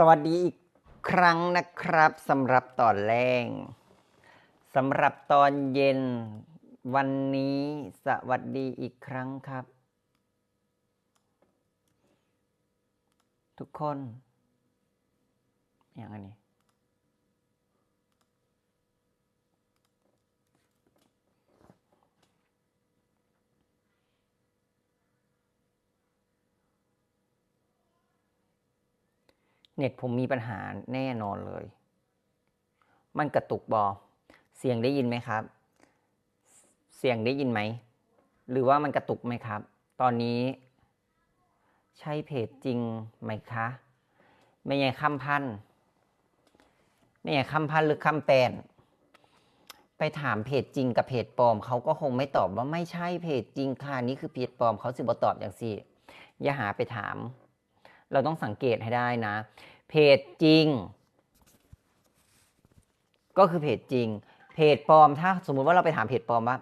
สวัสดีอีกครั้งนะครับสำหรับตอนแรกสำหรับตอนเย็นวันนี้สวัสดีอีกครั้งครับ ทุกคนอย่างนี้ เน็ตผมมีปัญหาแน่นอนเลย มันกระตุกบอ เสียงได้ยินไหมครับ เสียงได้ยินไหม หรือว่ามันกระตุกไหมครับ ตอนนี้ ใช่เพจจริงไหมคะไม่ใช่คำพันไม่ใช่คำพันหรือคำแปลนไปถามเพจจริงกับเพจปลอมเขาก็คงไม่ตอบว่าไม่ใช่เพจจริงค่ะนี่คือเพจปลอมเขาสิบตอบอย่างสิอย่าหาไปถาม เราต้องสังเกตให้ได้นะ เพจจริง ก็คือเพจจริง เพจปลอมถ้าสมมุติว่าเราไปถามเพจปลอมว่า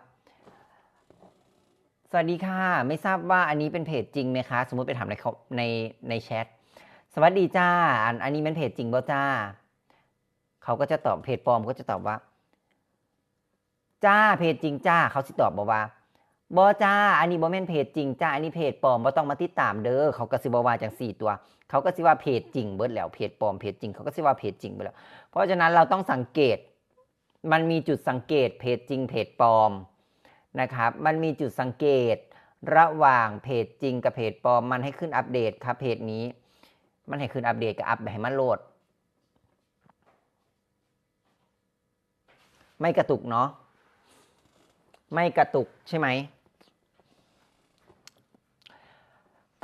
สวัสดีค่ะ ไม่ทราบว่าอันนี้เป็นเพจจริงไหมคะ สมมติไปถามในในในแชทสวัสดีจ้า อันอันนี้เป็นเพจจริงบ่จ้า เขาก็จะตอบเพจปลอมก็จะตอบว่า จ้าเพจจริงจ้า เขาสิตอบบอกว่า บอจ้า อันนี้บอแม่นเพจจริงจ้า อันนี้เพจปลอมบ่ต้องมาติดตามเด้อ เขาก็สิบว่าจังสี่ตัว เขาก็สิว่าเพจจริงเบิดแล้ว เพจปลอม เพจจริง เขาก็สิว่าเพจจริงไปแล้ว เพราะฉะนั้นเราต้องสังเกต มันมีจุดสังเกต เพจจริง เพจปลอมนะครับ มันมีจุดสังเกต ระหว่างเพจจริงกับเพจปลอม มันให้ขึ้นอัปเดตครับเพจนี้ มันให้ขึ้นอัปเดตกับอัปให้มันโหลด ไม่กระตุกเนาะ ไม่กระตุกใช่ไหม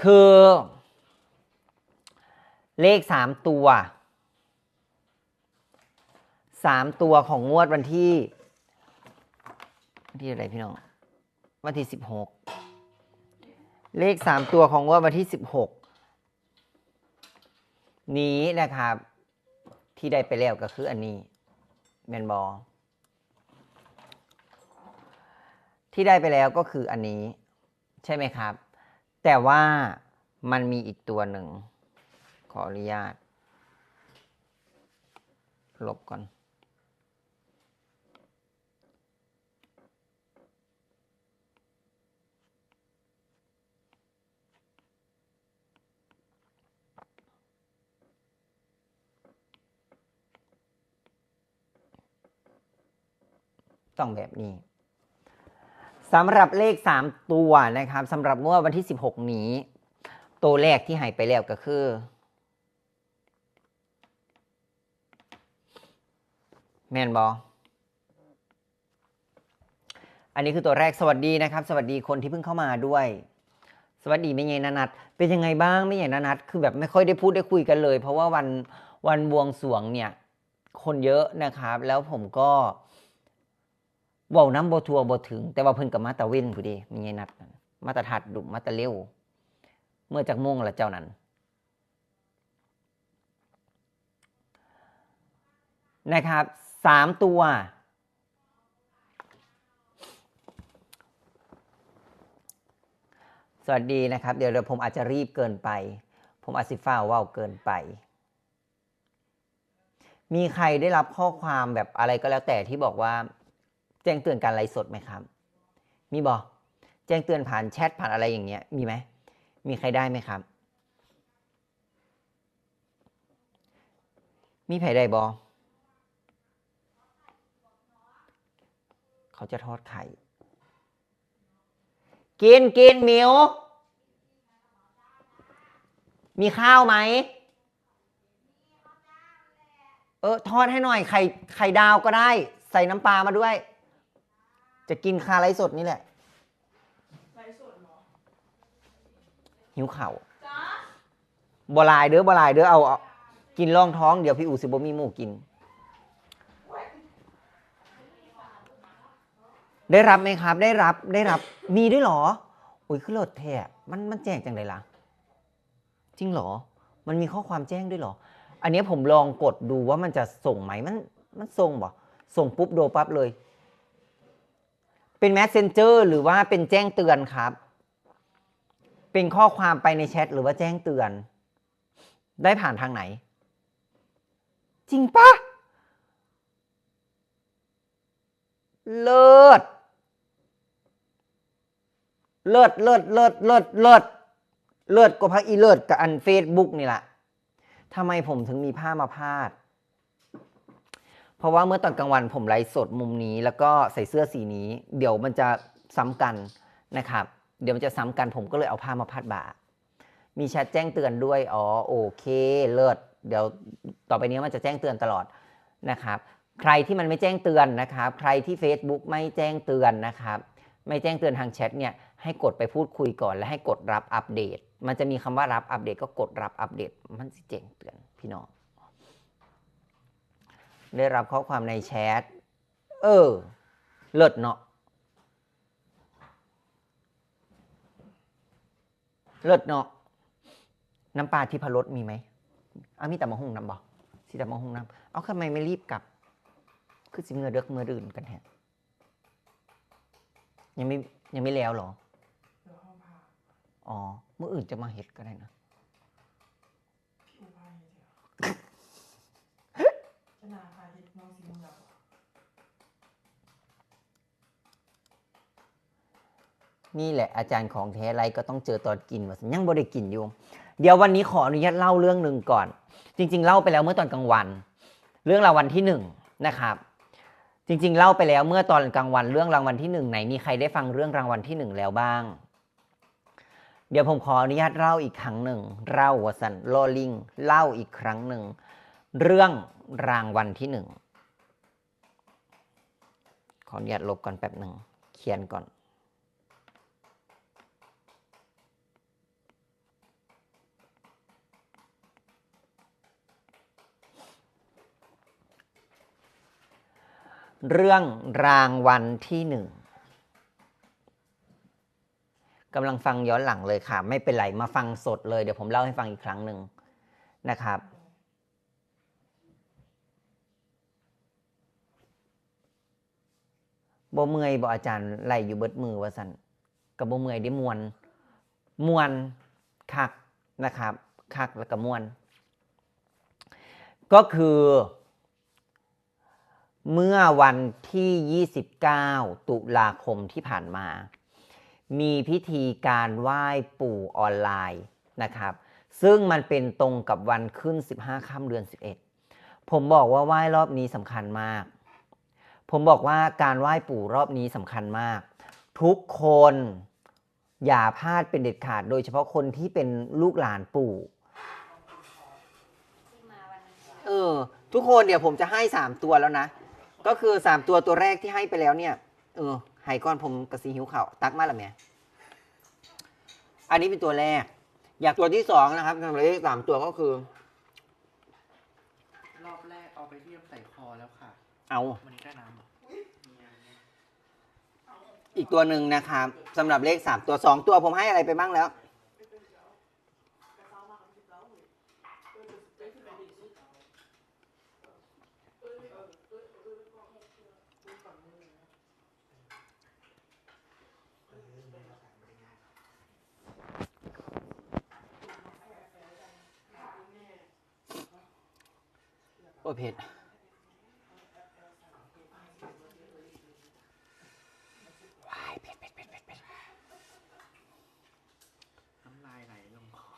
คือ เลขสามตัวสามตัวของงวดวันที่วันที่อะไรพี่น้อง วันที่สิบหกเลขสามตัวของงวดวันที่สิบหกนี้นะครับ ที่ได้ไปแล้วก็คืออันนี้แมนบอ ที่ได้ไปแล้วก็คืออันนี้ ใช่ไหมครับ แต่ว่ามันมีอีกตัวหนึ่ง ขออนุญาตลบก่อน ต้องแบบนี้ สำหรับเลข 3 ตัวนะครับสำหรับงวดวันที่ 16 นี้ ตัวแรกที่หายไปแล้วก็คือ แมนบออันนี้คือตัวแรกสวัสดีนะครับ สวัสดีคนที่เพิ่งเข้ามาด้วย สวัสดีไม่ใหญ่นานัดเป็นยังไงบ้างไม่ใหญ่นานัดคือแบบไม่ค่อยได้พูดได้คุยกันเลย เพราะว่าวันวันบวงสวงเนี่ย คนเยอะนะครับ แล้วผมก็ เว้าน้ำบทัวบถึง แต่ว่าเพิ่นกับมาตะเว้นผู้ดีมีไงนัดนั่นมาตะทัดดุมาตะเร็วเมื่อจากโมงละเจ้านั้น นะครับสามตัว สวัสดีนะครับ เดี๋ยวเดี๋ยวผมอาจจะรีบเกินไป ผมอาจสิฟ้าวเว่าเกินไป มีใครได้รับข้อความแบบอะไรก็แล้วแต่ที่บอกว่า แจ้งเตือนการไลฟ์สดไหมครับ มีบอกแจ้งเตือนผ่านแชทผ่านอะไรอย่างเงี้ย มีไหม มีใครได้ไหมครับ มีใครได้บอเขาจะทอดไข่ กินกินหมิวมีข้าวไหม เออ ทอดให้หน่อย ไข่ไข่ดาวก็ได้ ใส่น้ำปลามาด้วย จะกินคาไลฟ์สดนี่แหละ ไลฟ์สดเหรอหิวเข่าวจ้าบลายเด้อบลายเด้อเอาเอากินร่องท้องเดี๋ยวพี่อู๋สิบมีหมูกิน ได้รับไหมครับ ได้รับได้รับมีด้วยเหรออุ้ยขึ้นรถแท้มันมันแจ้งจังเลยล่ะ จริงเหรอ มันมีข้อความแจ้งด้วยเหรอ อันเนี้ยผมลองกดดูว่ามันจะส่งไหมมันมันส่งบ่ส่งปุ๊บโดปั๊บเลย เป็น messenger หรือว่าเป็นแจ้งเตือนครับ เป็นข้อความไปในแชทหรือว่าแจ้งเตือน ได้ผ่านทางไหน จริงปะเลิศเลิศเลิศเลิศเลิศเลิศเลิศกว่าพักอีเลิศกับอันเฟซบุ๊กนี่แหละทำไมผมถึงมีผ้ามาพาด เพราะว่าเมื่อตอนกลางวันผมไลฟ์สดมุมนี้ แล้วก็ใส่เสื้อสีนี้ เดี๋ยวมันจะซ้ำกันนะครับ เดี๋ยวมันจะซ้ำกันผมก็เลยเอาผ้ามาพาดบ่า มีแชทแจ้งเตือนด้วย อ๋อโอเค เลิศ เดี๋ยวต่อไปนี้มันจะแจ้งเตือนตลอดนะครับ ใครที่มันไม่แจ้งเตือนนะครับ ใครที่ Facebook ไม่แจ้งเตือนนะครับ ไม่แจ้งเตือนทางแชทเนี่ย ให้กดไปพูดคุยก่อน และให้กดรับอัปเดต มันจะมีคำว่ารับอัปเดตก็กดรับอัปเดต มันสิแจ้งเตือนพี่น้อง ได้รับข้อความในแชท เออ เลิศเนาะ เลิศเนาะ น้ำปลาที่พรสมีไหมอ้ามีแต่มะฮุงน้ำบอกสิแต่มะฮุงน้ำ เอาทำไมไม่รีบกลับ คือสิเมื่อเด็กเมื่อดื่นกันแฮะยังไม่ยังไม่แล้วหรอ อ๋อ เมื่ออื่นจะมาเฮ็ดก็ได้นะ พี่อุบายเดี๋ยวจะนาพาเฮ็ดน้องสิมึงแบบนี่แหละอาจารย์ของแท้ไรก็ต้องเจอตอนกินว่ายังบ่ได้กินอยู่ เดี๋ยววันนี้ขออนุญาตเล่าเรื่องหนึ่งก่อน จริง ๆ เล่าไปแล้วเมื่อตอนกลางวัน เรื่องรางวัลที่หนึ่งนะครับ จริง ๆ เล่าไปแล้วเมื่อตอนกลางวันเรื่องรางวัลที่หนึ่งไหนมีใครได้ฟังเรื่องรางวัลที่หนึ่งแล้วบ้าง เดี๋ยวผมขออนุญาตเล่าอีกครั้งหนึ่งเล่าวสันโลลิงเล่าอีกครั้งหนึ่งเรื่อง รางวัลที่หนึ่งขออนุญาตลบก่อนแป๊บหนึ่งเขียนก่อน เรื่องรางวัลที่หนึ่งกำลังฟังย้อนหลังเลยค่ะ ไม่เป็นไรมาฟังสดเลย เดี๋ยวผมเล่าให้ฟังอีกครั้งหนึ่งนะครับ บ่เมื่อยบ่อาจารย์ไล่อยู่เบิดมือว่าสันกับบ่เมื่อยได้มวนมวนคักนะครับคักแล้วก็มวน ก็คือ เมื่อวันที่ 29 ตุลาคมที่ผ่านมา มีพิธีการไหว้ปู่ออนไลน์นะครับ ซึ่งมันเป็นตรงกับวันขึ้น 15 ค่ำเดือน 11 ผมบอกว่าไหว้รอบนี้สำคัญมาก ผมบอกว่าการไหว้ปู่รอบนี้สำคัญมาก ทุกคนอย่าพลาดเป็นเด็ดขาด โดยเฉพาะคนที่เป็นลูกหลานปู่เออทุกคนเดี๋ยวผมจะให้สามตัวแล้วนะ ก็คือสามตัวตัวแรกที่ให้ไปแล้วเนี่ย เออไห้ก้อนผมกระสีหิวเข่าวตักมาและเมียอันนี้เป็นตัวแรก อยากตัวที่สองนะครับสำหรับเลขสามตัวก็คือ รอบแรกเอาไปเทียมใส่คอแล้วค่ะ เอามันนี้ได้น้ำเหร อีกตัวหนึ่งนะครับสำหรับเลขสามตัวสองตัวผมให้อะไรไปบ้างแล้ว โอ้เผ็ด ว้ายเผ็ดเผ็ดเผ็ดเผ็ดเผ็ด น้ำลายไหลลงคอ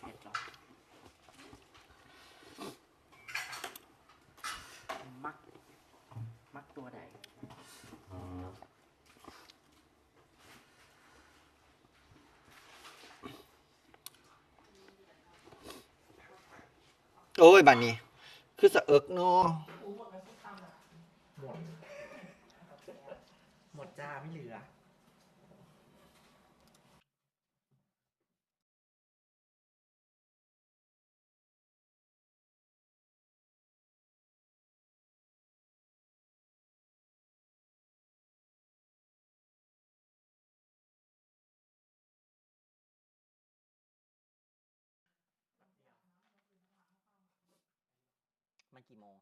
เผ็ดเหรอ มัก มักตัวใด โอ้ยบัดนี้ คือสะเอิกเนาะหมดหมดจ้าไม่เหลือ มันกี่โมง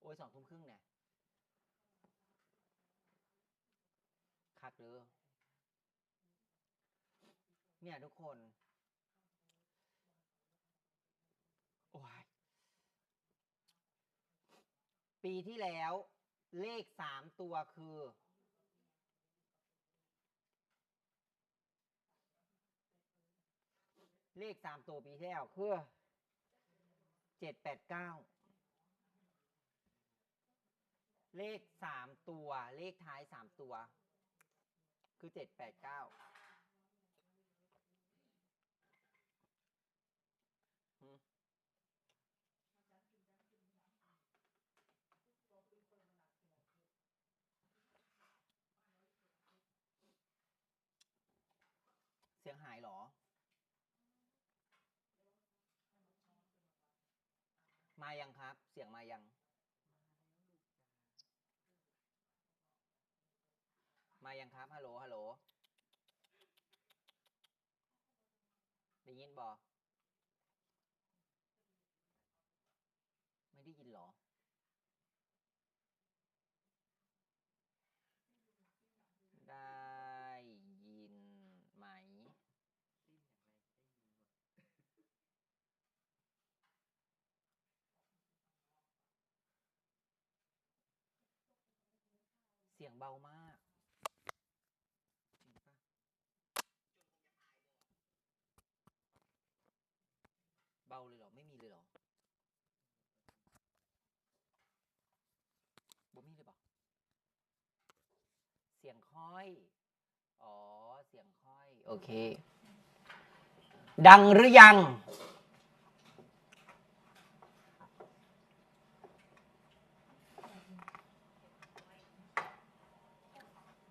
โอ้ยสองทุ่มครึ่งเนี่ยคักเด้อเนี่ยทุกคน โอ้ย ปีที่แล้วเลขสามตัวคือ เลขสามตัวปีที่แล้วคือเจ็ดแปดเก้า เลขสามตัว เลขท้ายสามตัว คือเจ็ดแปดเก้าเสียงหายเหรอ มายังครับ เสียงมายัง มา ยังครับ ฮัลโหล ฮัลโหล ได้ยินบอไม่ได้ยินหรอ ได้ยินไหมเสียงเบามาก จริงปะเบาเลยเหรอ ไม่มีเลยเหรอบ่มีเลยบอกเสียง ค่อย อ๋อ เสียงค่อย โอเค ดังหรือยัง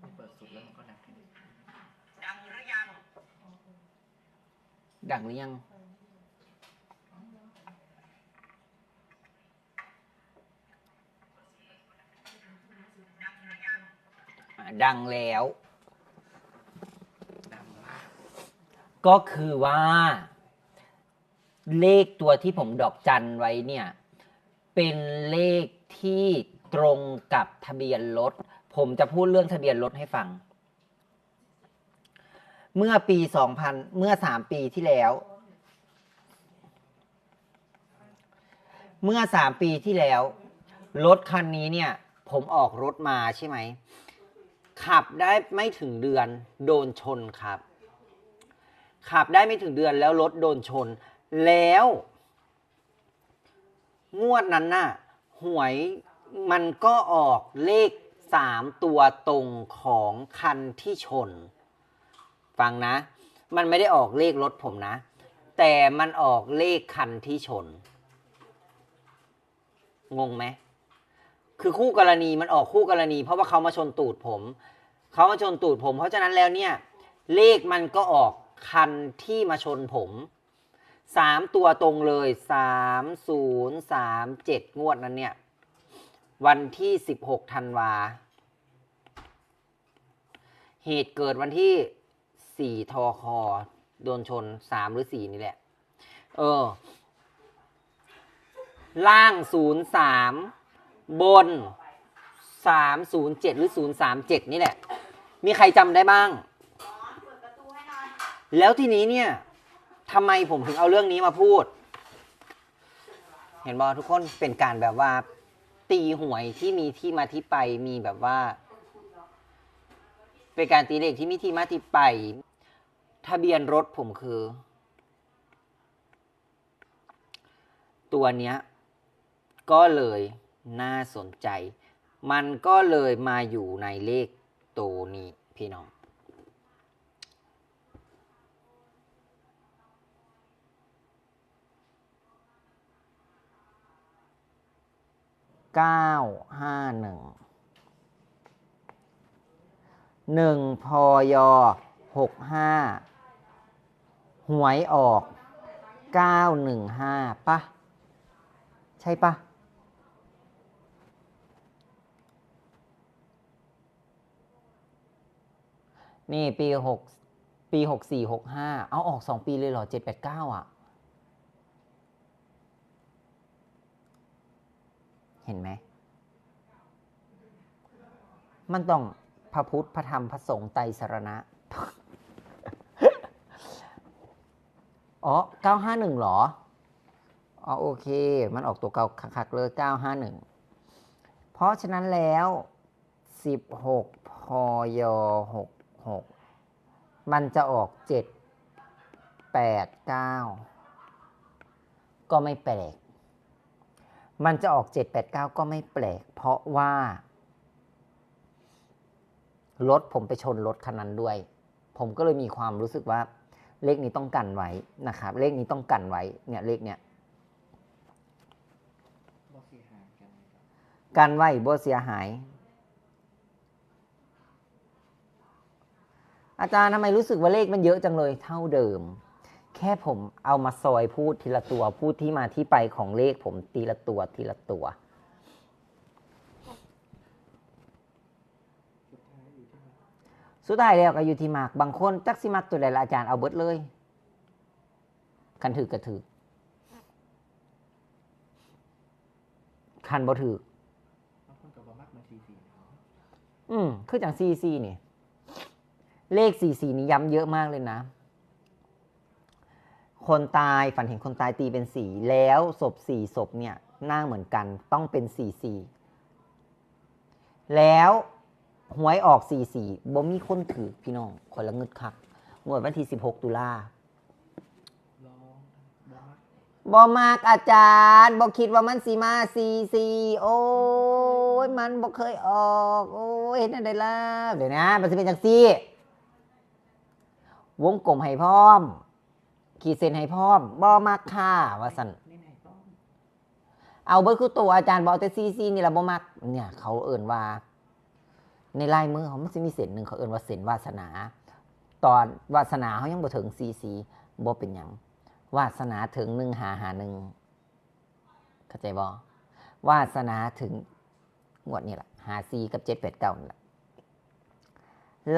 มันเปิดสุดแล้วมันก็ดังขึ้นดังหรือยัง ดังหรือยัง ดังแล้วกก็คือว่า เลขตัวที่ผมดอกจันไว้เนี่ย เป็นเลขที่ตรงกับทะเบียนรถ ผมจะพูดเรื่องทะเบียนรถให้ฟัง เมื่อปี2000เมื่อ3ปีที่แล้ว เมื่อ3ปีที่แล้ว รถคันนี้เนี่ย ผมออกรถมาใช่ไหม ขับได้ไม่ถึงเดือนโดนชนครับ ขับได้ไม่ถึงเดือนแล้วรถโดนชน แล้ว งวดนั้นน่ะหวยมันก็ออกเลขสามตัวตรงของคันที่ชน ฟังนะ มันไม่ได้ออกเลขรถผมนะ แต่มันออกเลขคันที่ชน งงไหม คือคู่กรณีมันออกคู่กรณี เพราะว่าเขามาชนตูดผมเขามาชนตูดผม เพราะฉะนั้นแล้วเนี่ย เลขมันก็ออกคันที่มาชนผมสามตัวตรงเลยสามศูนย์สามเจ็ดงวดนั้นเนี่ย วันที่สิบหกธันวา เหตุเกิดวันที่สี่ทอคอโดนชนสามหรือสี่นี่แหละ เออ ล่างศูนย์สาม บนสามศูนย์เจ็ดหรือศูนย์สามเจ็ดนี่แหละ มีใครจำได้บ้าง แล้วทีนี้เนี่ยทำไมผมถึงเอาเรื่องนี้มาพูด เห็นบอทุกคนเป็นการแบบว่า ตีหวยที่มีที่มาที่ไปมีแบบว่า เป็นการตีเลขที่มีที่มาที่ไป ทะเบียนรถผมคือ ตัวเนี้ยก็เลย น่าสนใจ มันก็เลยมาอยู่ในเลขตัวนี้พี่น้อง เก้าห้าหนึ่งหนึ่งพอยหกห้าหวยออกเก้าหนึ่งห้าปะใช่ปะ นี่ปีหกปีหกสี่หกห้าเอาออกสองปีเลยเหรอเจ็ดแปดเก้าอะ เห็นไหม มันต้องพระพุทธพระธรรมพระสงฆ์ไตรสรณะ อ๋อ951เหรอ อ๋อโอเค มันออกตัวเก่าคักเลย951เพราะฉะนั้นแล้ว16พยหก 66มันจะออก7 8 9ก็ไม่แปลก มันจะออก7 8 9ก็ไม่แปลก เพราะว่ารถผมไปชนรถคันนั้นด้วย ผมก็เลยมีความรู้สึกว่าเลขนี้ต้องกันไว้นะครับ เลขนี้ต้องกันไว้ เนี่ยเลขเนี้ยบ่เสียหายกันเลยครับกันไว้บ่เสียหาย อาจารย์ทำไมรู้สึกว่าเลขมันเยอะจังเลยเท่าเดิม แค่ผมเอามาซอยพูดทีละตัวพูดที่มาที่ไปของเลขผมทีละตัวทีละตัวสุดท้ายอยู่ที่ไหนสุดท้ายแล้วก็อยู่ที่มากบางคนจักสิมักตัวใดละอาจารย์เอาเบิดเลยคันถือกระถือคันบ่ถือบางคนก็บ่มักมาซีซีเขาอืมคือจังซีซีนี่ เลขซีซีนี้ย้ำเยอะมากเลยนะ คนตายฝันเห็นคนตายตีเป็นสีแล้วศพสี่ศพเนี่ยหน้าเหมือนกันต้องเป็นสี่สี่แล้วหวยออกสี่สี่บ่มีคนถือพี่น้องคนละเงึดคักงวดวันที่สิบหกตุลาลองบ่มักบ่มากอาจารย์บ่คิดว่ามันสีมาสีสีโอ้ยมันบ่เคยออก โอ้ยเห็นอะไรล่ะเดี๋ยวนะ มันจะเป็นจังซี่ วงกลมให้พร้อม ขีดเส้นให้พร้อมบ่มักค่าว่าสันเอาเบิดคือตัวอาจารย์บอกแต่ซีซีนี่ละบ่มัก เนี่ย เขาเอิ่นว่า ในลายมือเขามันจะมีเส้นหนึ่งเขาเอิ่นว่าเส้นวาสนา ตอนวาสนาเขายังบ่ถึงซีซีบ่เป็นยังวาสนาถึงหนึ่งหาหาหนึ่งเข้าใจบ่วาสนาถึงงวดนี่แหละหาซีกับเจ็ดแปดเก้านี่แหละ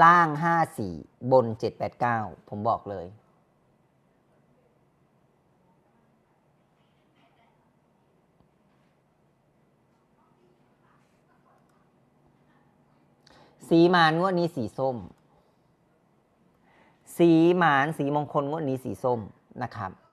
ล่างห้าสี่บนเจ็ดแปดเก้าผมบอกเลย สีหมานงวดนี้สีส้ม สีหมานสีมงคลงวดนี้สีส้มนะครับ